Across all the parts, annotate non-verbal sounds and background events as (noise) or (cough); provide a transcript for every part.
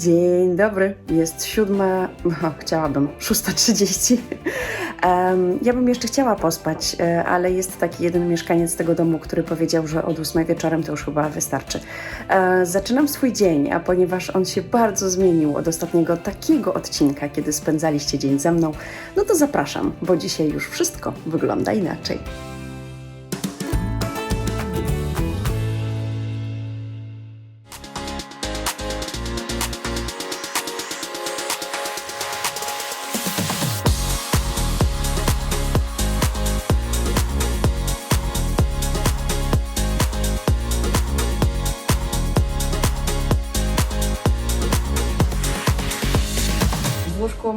Dzień dobry, jest siódma, no, chciałabym, 6.30. Em, ja bym jeszcze chciała pospać, e, ale jest taki jeden mieszkaniec tego domu, który powiedział, że od 8 wieczorem to już chyba wystarczy. E, zaczynam swój dzień, a ponieważ on się bardzo zmienił od ostatniego takiego odcinka, kiedy spędzaliście dzień ze mną, no to zapraszam, bo dzisiaj już wszystko wygląda inaczej.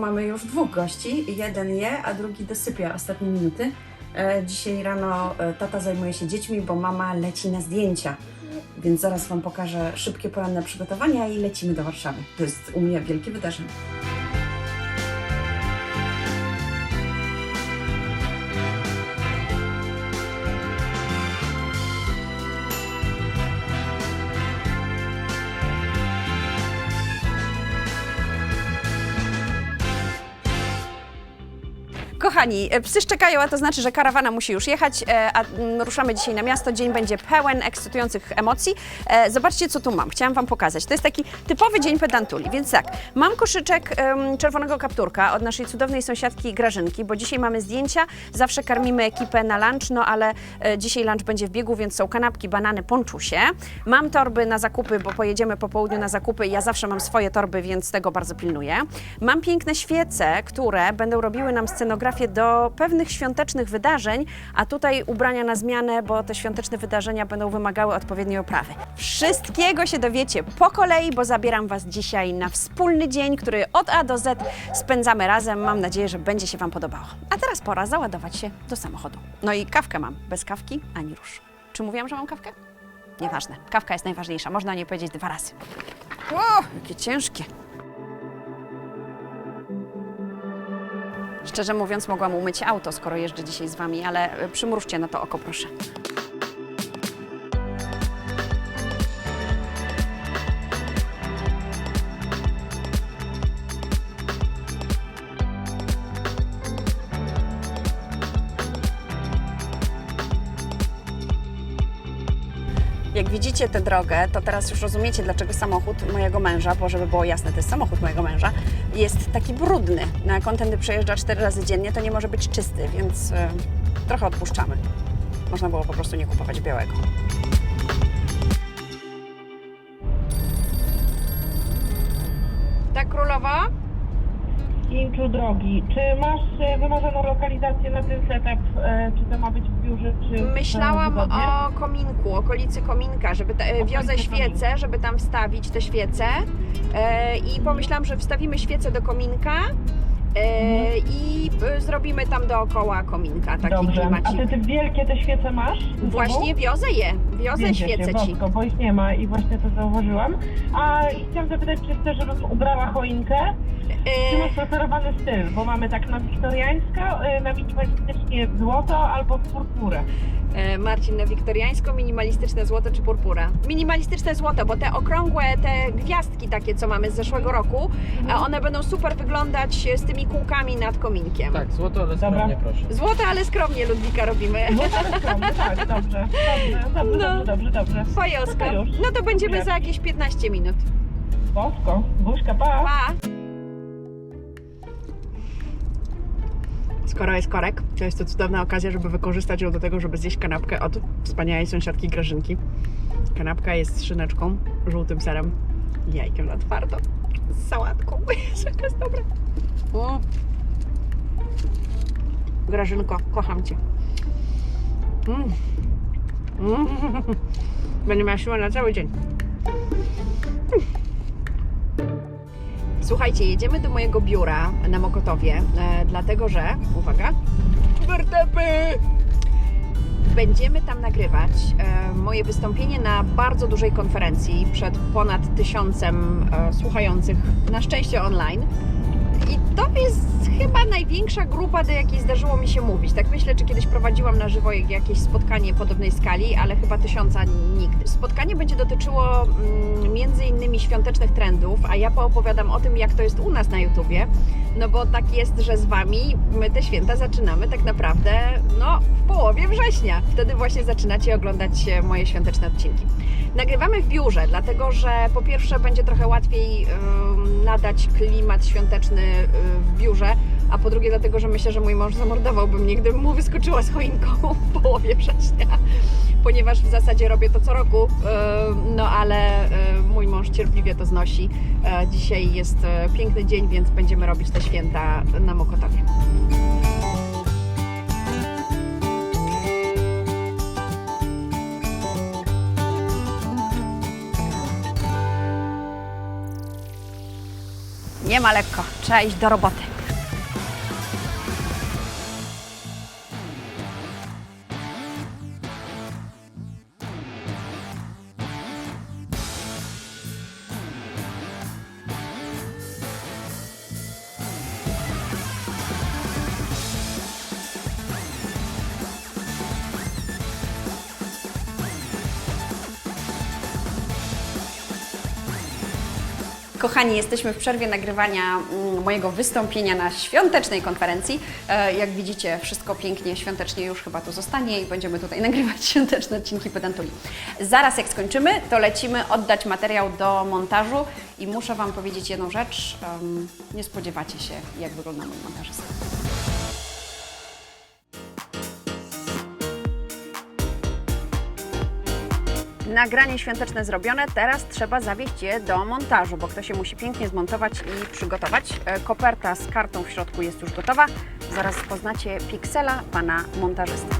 Mamy już dwóch gości. Jeden je, a drugi dosypia ostatnie minuty. E, Dzisiaj rano e, tata zajmuje się dziećmi, bo mama leci na zdjęcia. Więc zaraz Wam pokażę szybkie poranne przygotowania i lecimy do Warszawy. To jest u mnie wielkie wydarzenie. Kochani, e, psy szczekają, a to znaczy, że karawana musi już jechać, e, a mm, ruszamy dzisiaj na miasto. Dzień będzie pełen ekscytujących emocji. E, Zobaczcie, co tu mam. Chciałam Wam pokazać. To jest taki typowy dzień pedantuli, więc tak, mam koszyczek czerwonego kapturka od naszej cudownej sąsiadki Grażynki, bo dzisiaj mamy zdjęcia, zawsze karmimy ekipę na lunch, no ale dzisiaj lunch będzie w biegu, więc są kanapki, banany, ponczusie. Mam torby na zakupy, bo pojedziemy po południu na zakupy ja zawsze mam swoje torby, więc tego bardzo pilnuję. Mam piękne świece, które będą robiły nam scenografię do pewnych świątecznych wydarzeń, a tutaj ubrania na zmianę, bo te świąteczne wydarzenia będą wymagały odpowiedniej oprawy. Wszystkiego się dowiecie po kolei, bo zabieram Was dzisiaj na wspólny dzień, który od A do Z spędzamy razem. Mam nadzieję, że będzie się Wam podobało. A teraz pora załadować się do samochodu. No i kawkę mam. Bez kawki ani rusz. Czy mówiłam, że mam kawkę? Nieważne. Kawka jest najważniejsza. Można o niej powiedzieć dwa razy. O, jakie ciężkie. Szczerze mówiąc, mogłam umyć auto, skoro jeżdżę dzisiaj z Wami, ale e, przymrużcie na to oko, proszę. Jak widzicie tę drogę, to teraz już rozumiecie, dlaczego samochód mojego męża, bo żeby było jasne, to jest samochód mojego męża, jest taki brudny. Na kontenty przejeżdża cztery razy dziennie, to nie może być czysty, więc e, trochę odpuszczamy. Można było po prostu nie kupować białego. Pięciu drogi. Czy masz e, wymarzoną lokalizację na ten setup? E, czy to ma być w biurze, czy Myślałam o kominku, okolicy kominka, żeby ta, e, wiozę świece, kominka. żeby tam wstawić te świece i pomyślałam, że wstawimy świece do kominka e, i zrobimy tam dookoła kominka taki Dobrze. A klimacik. ty te wielkie te świece masz? Właśnie wiozę je, wiozę świece się, ci. Bosko, bo ich nie ma i właśnie to zauważyłam. A i chciałam zapytać, czy chcesz, żebym ubrała choinkę? Czy masz E, preferowany styl? Bo mamy tak na wiktoriańsko, e, na minimalistycznie złoto albo w purpurę. e, Marcin, na wiktoriańsko, minimalistyczne złoto czy purpura? Minimalistyczne złoto, bo te okrągłe, te gwiazdki takie, co mamy z zeszłego roku, a one będą super wyglądać z tymi kółkami nad kominkiem. Tak, złoto, ale Dobra. skromnie proszę. Złote, ale skromnie Ludwika robimy. Złoto ale skromne, tak, dobrze. Dobrze, dobrze, No. Dobrze, dobrze, dobrze. Fajosko. No to już. No to będziemy za jakieś 15 minut. Bosko, buźka, pa. Pa! Skoro jest korek, to jest to cudowna okazja, żeby wykorzystać ją do tego, żeby zjeść kanapkę od wspaniałej sąsiadki Grażynki. Kanapka jest z szyneczką, żółtym serem i jajkiem na twardo. Z sałatką. (laughs) Jezu, Jaka jest dobra. Mm. Grażynko, kocham Cię. Mm. (laughs) Będę miała siłę na cały dzień. Słuchajcie, jedziemy do mojego biura na Mokotowie, e, dlatego że, uwaga, wertepy! Będziemy tam nagrywać e, moje wystąpienie na bardzo dużej konferencji przed ponad tysiącem e, słuchających, na szczęście online. I to jest chyba największa grupa, do jakiej zdarzyło mi się mówić. Tak myślę, czy kiedyś prowadziłam na żywo jakieś spotkanie podobnej skali, ale chyba tysiąca nigdy. Spotkanie będzie dotyczyło mm, między innymi świątecznych trendów, a ja poopowiadam o tym, jak to jest u nas na YouTubie. No bo tak jest, że z Wami my te święta zaczynamy tak naprawdę no, w połowie września. Wtedy właśnie zaczynacie oglądać moje świąteczne odcinki. Nagrywamy w biurze, dlatego że po pierwsze będzie trochę łatwiej ym, nadać klimat świąteczny y, w biurze, a po drugie dlatego, że myślę, że mój mąż zamordowałby mnie, gdybym mu wyskoczyła z choinką w połowie września, ponieważ w zasadzie robię to co roku, ym, no ale y, mój mąż cierpliwie to znosi. E, Dzisiaj jest e, piękny dzień, więc będziemy robić te święta na Mokotowie. Nie ma lekko, trzeba iść do roboty. Kochani, jesteśmy w przerwie nagrywania mm, mojego wystąpienia na świątecznej konferencji. E, Jak widzicie, wszystko pięknie, świątecznie już chyba tu zostanie i będziemy tutaj (laughs) nagrywać świąteczne odcinki Pedantuli. Zaraz jak skończymy, to lecimy oddać materiał do montażu i muszę Wam powiedzieć jedną rzecz. Nie spodziewacie się, jak wygląda mój montażysta. Nagranie świąteczne zrobione, teraz trzeba zawieźć je do montażu, bo ktoś się musi pięknie zmontować i przygotować. E, Koperta z kartą w środku jest już gotowa. Zaraz poznacie piksela pana montażysty.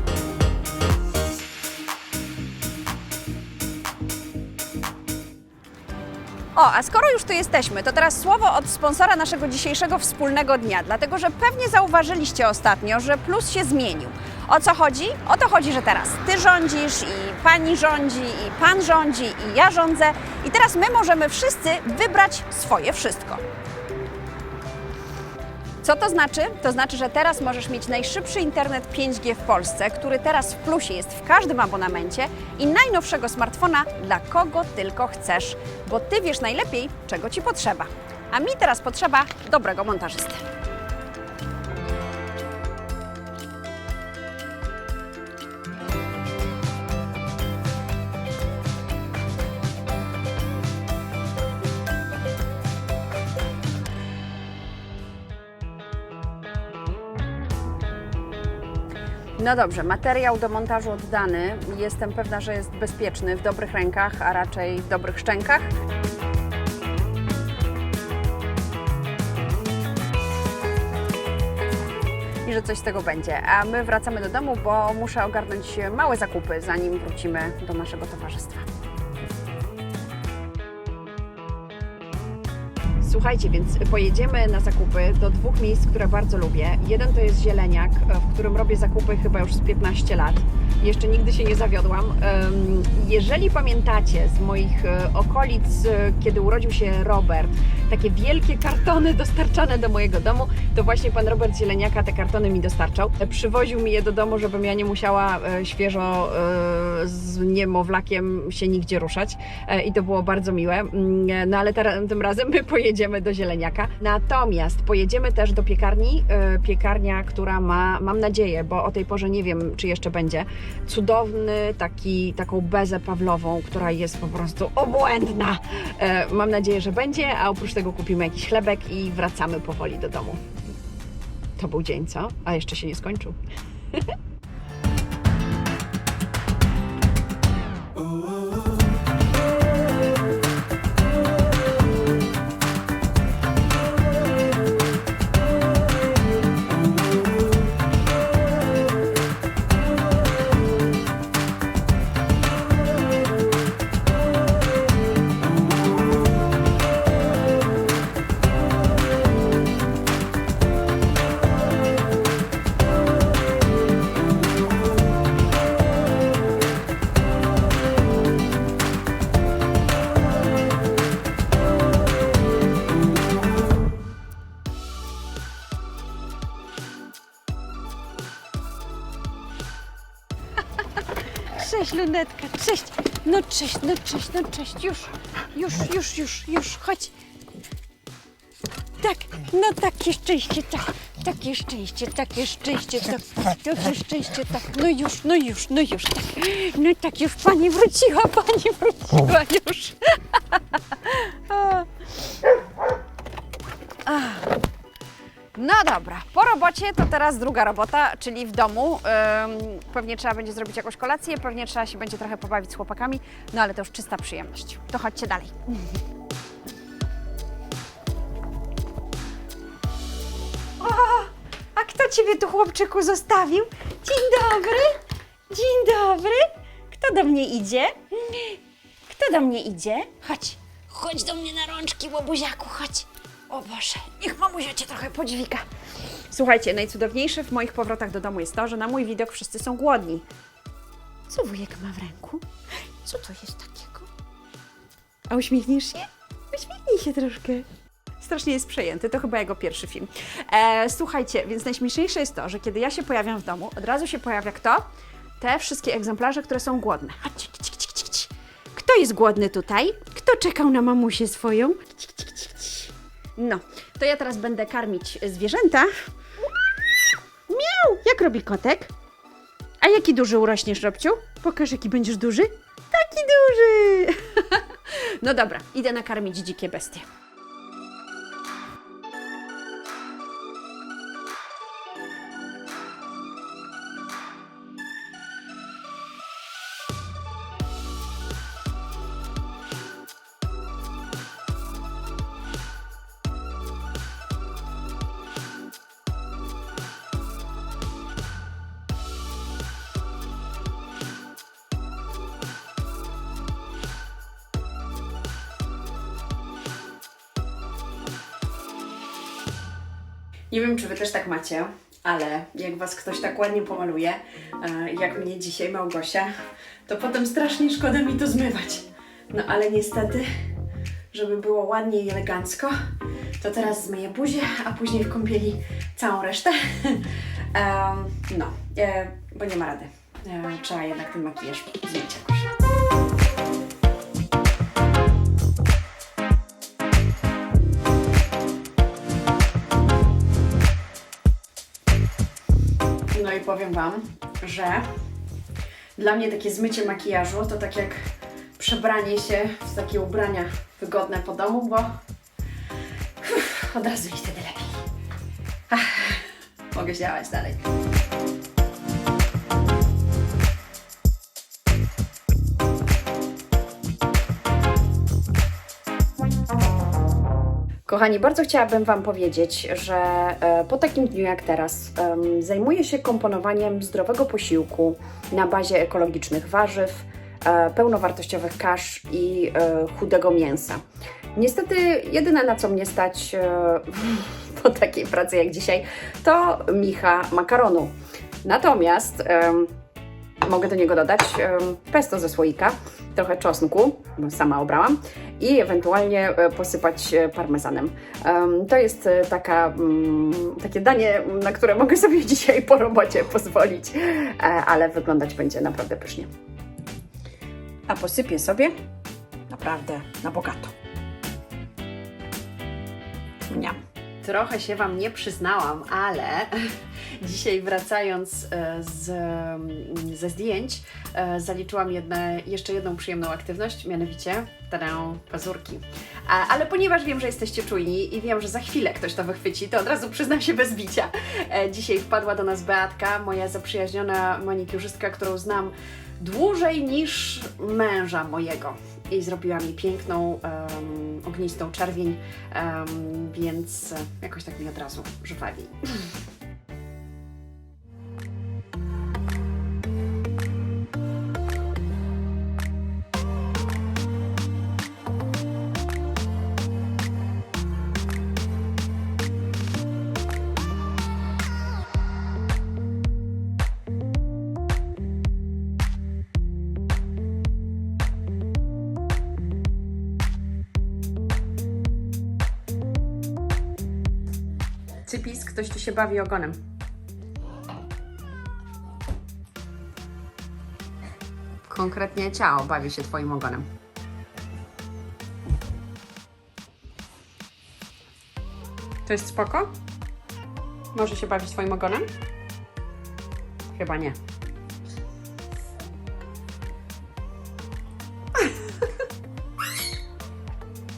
O, a skoro już tu jesteśmy, to teraz słowo od sponsora naszego dzisiejszego wspólnego dnia, dlatego że pewnie zauważyliście ostatnio, że plus się zmienił. O co chodzi? O to chodzi, że teraz ty rządzisz i pani rządzi i pan rządzi i ja rządzę i teraz my możemy wszyscy wybrać swoje wszystko. Co to znaczy? To znaczy, że teraz możesz mieć najszybszy internet 5G w Polsce, który teraz w plusie jest w każdym abonamencie i najnowszego smartfona dla kogo tylko chcesz, bo ty wiesz najlepiej, czego ci potrzeba. A mi teraz potrzeba dobrego montażysty. No dobrze, materiał do montażu oddany. Jestem pewna, że jest bezpieczny, w dobrych rękach, a raczej w dobrych szczękach. I że coś z tego będzie. A my wracamy do domu, bo muszę ogarnąć małe zakupy, zanim wrócimy do naszego towarzystwa. Słuchajcie, więc pojedziemy na zakupy do dwóch miejsc, które bardzo lubię. Jeden to jest Zieleniak, w którym robię zakupy chyba już z 15 lat. Jeszcze nigdy się nie zawiodłam. Jeżeli pamiętacie z moich e, okolic, e, kiedy urodził się Robert, takie wielkie kartony (laughs) dostarczane do mojego domu, to właśnie pan Robert Zieleniaka te kartony mi dostarczał. E, Przywoził mi je do domu, żebym ja nie musiała świeżo z niemowlakiem się nigdzie ruszać i to było bardzo miłe. Mm, No ale tym razem my pojedziemy do Zieleniaka. Natomiast pojedziemy też do piekarni, piekarnia, która ma, mam nadzieję, bo o tej porze nie wiem, czy jeszcze będzie, cudowny taki, taką bezę pawlową, która jest po prostu obłędna. E, Mam nadzieję, że będzie, a oprócz tego kupimy jakiś chlebek i wracamy powoli do domu. To był dzień, co? A jeszcze się nie skończył. (laughs) cześć, no cześć, no cześć. Już, już, już, już, już, chodź. Tak, no takie szczęście, tak, takie szczęście, takie szczęście, tak, takie szczęście, tak, no już, no już, no już, tak, no tak już pani wróciła, pani wróciła już. (laughs) A. No dobra, po robocie to teraz druga robota, czyli w domu. Ym, pewnie trzeba będzie zrobić jakąś kolację, pewnie trzeba się będzie trochę pobawić z chłopakami, no ale to już czysta przyjemność. To chodźcie dalej. (laughs) O, a kto ciebie tu chłopczyku zostawił? Dzień dobry, dzień dobry. Kto do mnie idzie? Kto do mnie idzie? Chodź, chodź do mnie na rączki, łobuziaku, chodź. O Boże, niech mamusia cię trochę podźwiga. Słuchajcie, najcudowniejsze w moich powrotach do domu jest to, że na mój widok wszyscy są głodni. Co wujek ma w ręku? Co to jest takiego? A uśmiechniesz się? Uśmiechnij się troszkę. Strasznie jest przejęty, to chyba jego pierwszy film. E, słuchajcie, więc najśmieszniejsze jest to, że kiedy ja się pojawiam w domu, od razu się pojawia kto? Te wszystkie egzemplarze, które są głodne. Kto jest głodny tutaj? Kto czekał na mamusię swoją? No, to ja teraz będę karmić zwierzęta. Miau! Jak robi kotek? A jaki duży urośniesz, Robciu? Pokaż, jaki będziesz duży. Taki duży! (laughs) no dobra, idę nakarmić dzikie bestie. Nie wiem, czy Wy też tak macie, ale jak Was ktoś tak ładnie pomaluje, e, jak mnie dzisiaj Małgosia, to potem strasznie szkoda mi to zmywać. No ale niestety, żeby było ładnie i elegancko, to teraz zmyję buzię, a później w kąpieli całą resztę. (laughs) No, e, bo nie ma rady. E, trzeba jednak ten makijaż zmyć powiem Wam, że dla mnie takie zmycie makijażu to tak jak przebranie się w takie ubrania wygodne po domu, bo uff, od razu mi wtedy lepiej. Ach, mogę działać dalej. Kochani, bardzo chciałabym Wam powiedzieć, że e, po takim dniu jak teraz zajmuję się komponowaniem zdrowego posiłku na bazie ekologicznych warzyw, e, pełnowartościowych kasz i e, chudego mięsa. Niestety, jedyne na co mnie stać (laughs) po takiej pracy jak dzisiaj, to micha makaronu. Natomiast mogę do niego dodać pesto ze słoika, trochę czosnku, bo sama obrałam, i ewentualnie e, posypać e, parmezanem. Em, To jest e, taka, mm, takie danie, na które mogę sobie (laughs) dzisiaj po robocie pozwolić, ale wyglądać będzie naprawdę pysznie. A posypię sobie naprawdę na bogato. Miam. Trochę się Wam nie przyznałam, ale (laughs) dzisiaj wracając e, z, mm, ze zdjęć e, zaliczyłam jedne, jeszcze jedną przyjemną aktywność, mianowicie tadę, pazurki. Ale ponieważ wiem, że jesteście czujni i wiem, że za chwilę ktoś to wychwyci, to od razu przyznam się bez bicia. E, Dzisiaj wpadła do nas Beatka, moja zaprzyjaźniona manikiurzystka, którą znam dłużej niż męża mojego. I zrobiła mi piękną, em, ognistą czerwień, em, więc e, jakoś tak mi od razu żwawi. Cypis, ktoś tu się bawi ogonem. konkretnie ciało bawi się Twoim ogonem? To jest spoko? Może się bawić Twoim ogonem? Chyba nie. (laughs)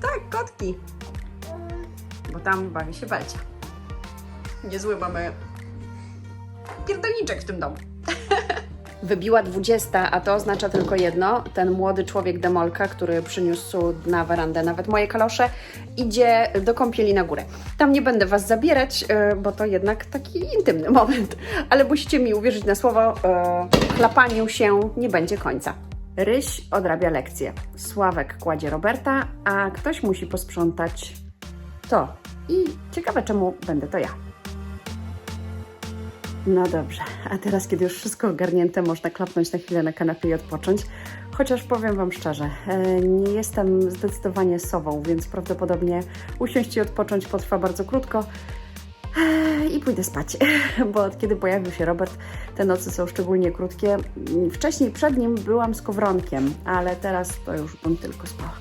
tak, kotki. Bo tam bawi się Belcia. Niezły mamy pierdolniczek w tym domu. (laughs) Wybiła 20, a to oznacza tylko jedno. Ten młody człowiek demolka, który przyniósł na werandę nawet moje kalosze, idzie do kąpieli na górę. Tam nie będę Was zabierać, e, bo to jednak taki intymny moment. Ale musicie mi uwierzyć na słowo, e, chlapaniu się nie będzie końca. Ryś odrabia lekcję. Sławek kładzie Roberta, a ktoś musi posprzątać to. I ciekawe, czemu będę to ja. No dobrze, a teraz, kiedy już wszystko ogarnięte, można klapnąć na chwilę na kanapie i odpocząć. Chociaż powiem Wam szczerze, e, nie jestem zdecydowanie sową, więc prawdopodobnie usiąść i odpocząć potrwa bardzo krótko. E, I pójdę spać, (laughs) bo od kiedy pojawił się Robert, te noce są szczególnie krótkie. Wcześniej przed nim byłam z kowronkiem, ale teraz to już bym tylko spała.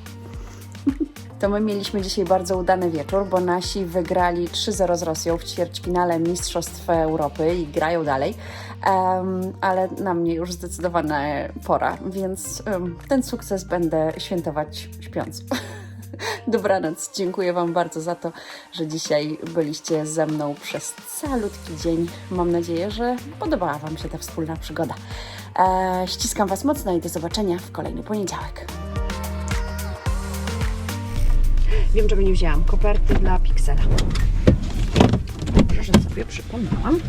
(laughs) To my mieliśmy dzisiaj bardzo udany wieczór, bo nasi wygrali 3-0 z Rosją w ćwierćfinale Mistrzostw Europy i grają dalej, Em, ale na mnie już zdecydowana pora, więc em, ten sukces będę świętować śpiąc. (laughs) Dobranoc, dziękuję Wam bardzo za to, że dzisiaj byliście ze mną przez calutki dzień. Mam nadzieję, że podobała Wam się ta wspólna przygoda. E, ściskam Was mocno i do zobaczenia w kolejny poniedziałek. Wiem, czego nie wzięłam. Koperty dla Pixela. Dobrze, że sobie przypomniałam.